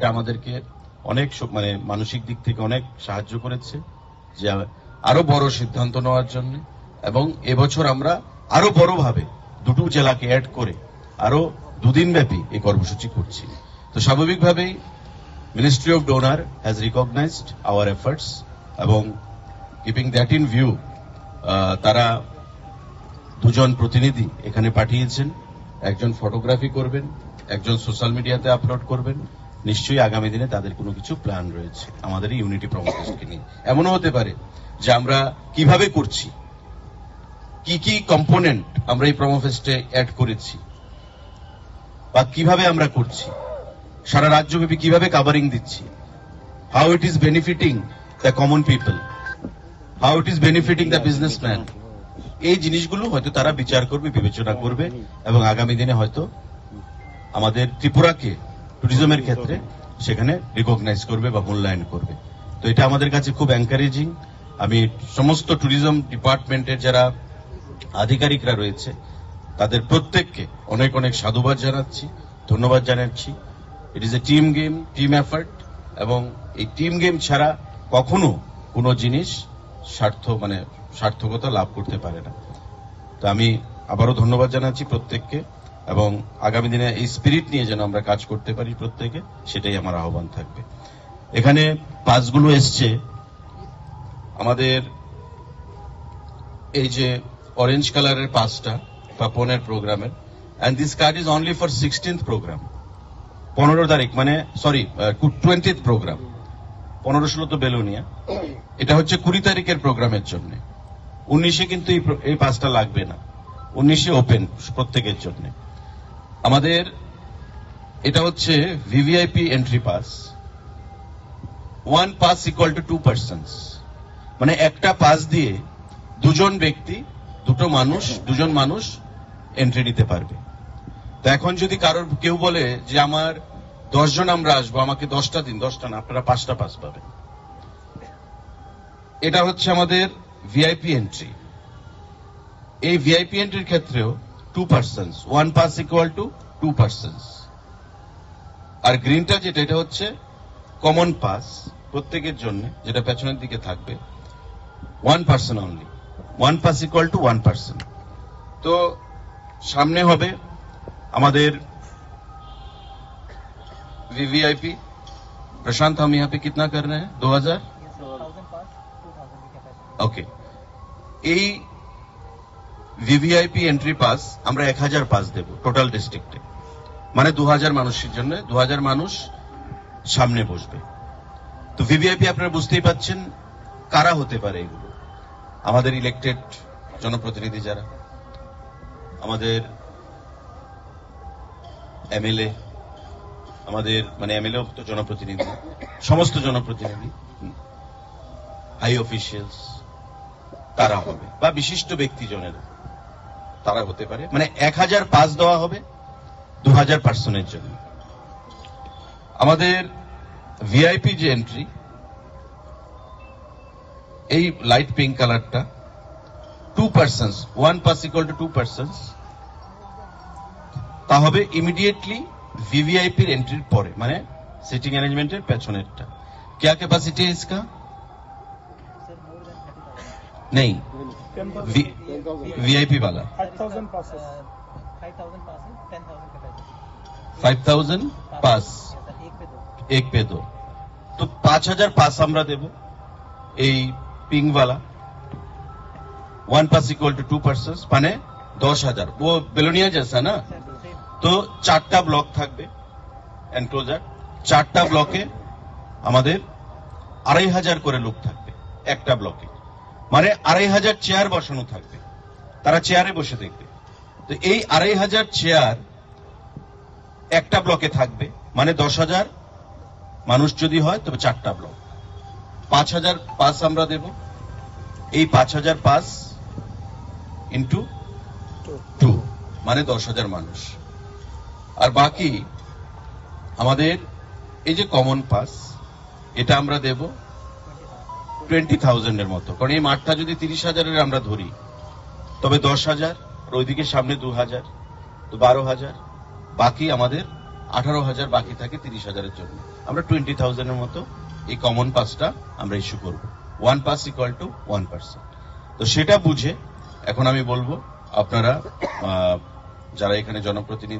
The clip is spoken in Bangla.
এটা আমাদেরকে অনেক মানে মানসিক দিক থেকে অনেক সাহায্য করেছে যে আরও বড় সিদ্ধান্ত নেওয়ার জন্য। এবং এবছর আমরা আরও বড়ভাবে দুটো জেলাকে অ্যাড করে আরও দুদিন ব্যাপী এই কর্মসূচি করছি। তো স্বাভাবিকভাবেই ministry of DoNER has recognised our efforts এবং কিপিং দ্যাট ইন ভিউ তারা দুজন প্রতিনিধি এখানে পাঠিয়েছেন। একজন ফটোগ্রাফি করবেন, একজন সোশ্যাল মিডিয়াতে আপলোড করবেন। নিশ্চয়ই আগামী দিনে তাদের কোনো কিছু প্ল্যান রয়েছে। আমাদের ইউনিটি প্রমোটেশনকে নিয়ে। এমনও হতে পারে যে আমরা কীভাবে করছি? কি কি কম্পোনেন্ট আমরা এই প্রমোফেস্টে অ্যাড করেছি? বা কীভাবে আমরা করছি? সারা রাজ্যব্যাপী কীভাবে কাভারিং দিচ্ছি? How it is benefiting the common people how it is benefiting the businessman এই জিনিসগুলো হয়তো তারা বিচার করবে, বিবেচনা করবে এবং আগামী দিনে হয়তো আমাদের ত্রিপুরাকে ট্যুরিজমের ক্ষেত্রে সেখানে রিকগনাইজ করবে বা মূল্যায়ন করবে। তো এটা আমাদের কাছে খুব এনকারেজিং আমি সমস্ত ট্যুরিজম ডিপার্টমেন্টের যারা আধিকারিকরা রয়েছে, তাদের প্রত্যেককে অনেক অনেক সাধুবাদ জানাচ্ছি, ধন্যবাদ জানাচ্ছি। It is a team game team effort এবং এই টিম গেম ছাড়া কখনো কোনো জিনিস স্বার্থ মানে সার্থকতা লাভ করতে পারে না। তো আমি আবারও ধন্যবাদ জানাচ্ছি প্রত্যেককে। এবং আগামী দিনে এই স্পিরিট নিয়ে যেন আমরা কাজ করতে পারি প্রত্যেকে, সেটাই আমার আহ্বান থাকবে। এখানে পাসগুলো এসছে। আমাদের এই যে অরেঞ্জ কালারের পাসটা বা পনেরো প্রোগ্রামের and this card is only for sixteenth programme পনেরো তারিখ মানে সরি টোয়েন্টিথ প্রোগ্রাম পনেরো ষোলো তো বেলুনিয়া। এটা হচ্ছে কুড়ি তারিখের প্রোগ্রামের জন্য। উনিশে কিন্তু এই পাসটা লাগবে না। উনিশে ওপেন প্রত্যেকের জন্য। আমাদের এটা হচ্ছে VVIP entry pass one pass equal to two persons মানে একটা পাস দিয়ে দুজন ব্যক্তি, দুটো মানুষ, দুজন মানুষ এন্ট্রি নিতে পারবে। তো এখন যদি কারোর, কেউ বলে যে আমার দশজন আমরা আসব, আমাকে দশটা দিন, দশটা না, আপনারা পাঁচটা পাস পাবেন। এটা হচ্ছে আমাদের ভিআইপি এন্ট্রি এই ভিআইপি এন্ট্রির ক্ষেত্রেও two persons one pass equal to two persons আর গ্রিনটা যেটা এটা হচ্ছে কমন পাস প্রত্যেকের জন্য যেটা পেছনের দিকে থাকবে one person only one pass equal to one person তো সামনে হবে আমাদের वीवीआईपी प्रशांत हम यहाँ पे कितना कर रहे हैं दो हजार ওকে এই ভিভিআইপি এন্ট্রি পাস আমরা এক হাজার পাস দেব টোটাল ডিস্ট্রিক্টে মানে দু হাজার মানুষের জন্য, দু হাজার মানুষ সামনে বসবে। তো ভিভিআইপি আপনারা বুঝতেই পাচ্ছেন কারা হতে পারে এগুলো। আমাদের ইলেকটেড জনপ্রতিনিধি যারা, আমাদের এমএলএ আমাদের মানে এমএলএ তো জনপ্রতিনিধি, সমস্ত জনপ্রতিনিধি হাই অফিসিয়ালস তারা হবে? বা বিশিষ্ট ব্যক্তিজনের। তারা হতে পারে মানে এক হাজার পাস দেওয়া হবে দু হাজার পার্সনের জন্য আমাদের ভিআইপি যে এন্ট্রি এই লাইট পিঙ্ক কালারটা two persons one pass equal to two persons তা হবে ইমিডিয়েটলি ভিভিআইপির এন্ট্রির পরে মানে সিটিং অ্যারেঞ্জমেন্টের পেছনেরটা क्या कैपेसिटी है इसका नहीं वीआईपी वाला 5,000 passes. फाइव थाउजेंड पास है ten thousand capacity five thousand pass एक पे दो এক পে দো তো পাঁচ হাজার পাস আমরা দেব এই পিঙ্কওয়ালা one pass equal to two percent মানে দশ হাজার ও বেলোনিয়া জেসা না তো চারটা ব্লক থাকবে এনক্লোজার চারটা ব্লকে আমাদের আড়াই হাজার করে লোক থাকবে একটা ব্লকে মানে আড়াই হাজার চেয়ার বসানো থাকবে। তারা চেয়ারে বসে দেখবে। তো এই আড়াই হাজার চেয়ার একটা ব্লকে থাকবে। মানে দশ হাজার মানুষ যদি হয়, তবে চারটা ব্লক পাঁচ হাজার পাস আমরা দেব। এই পাঁচ হাজার পাস ইন্টু টু মানে দশ হাজার মানুষ। আর বাকি আমাদের এই যে কমন পাস এটা আমরা দেব। টোয়েন্টি থাউজেন্ডের মতো। কারণ এই মাঠটা যদি তিরিশ হাজারের আমরা ধরি, তবে দশ হাজার, আর ওইদিকে সামনে দু হাজার তো বারো হাজার, বাকি আমাদের আঠারো হাজার বাকি থাকে তিরিশ হাজারের জন্য। আমরা টোয়েন্টি থাউজেন্ডের মতো এই কমন পাসটা আমরা ইস্যু করব। One pass equal to one percent তো সেটা বুঝে এখন আমি বলব, আপনারা যারা এখানে জনপ্রতিনিধি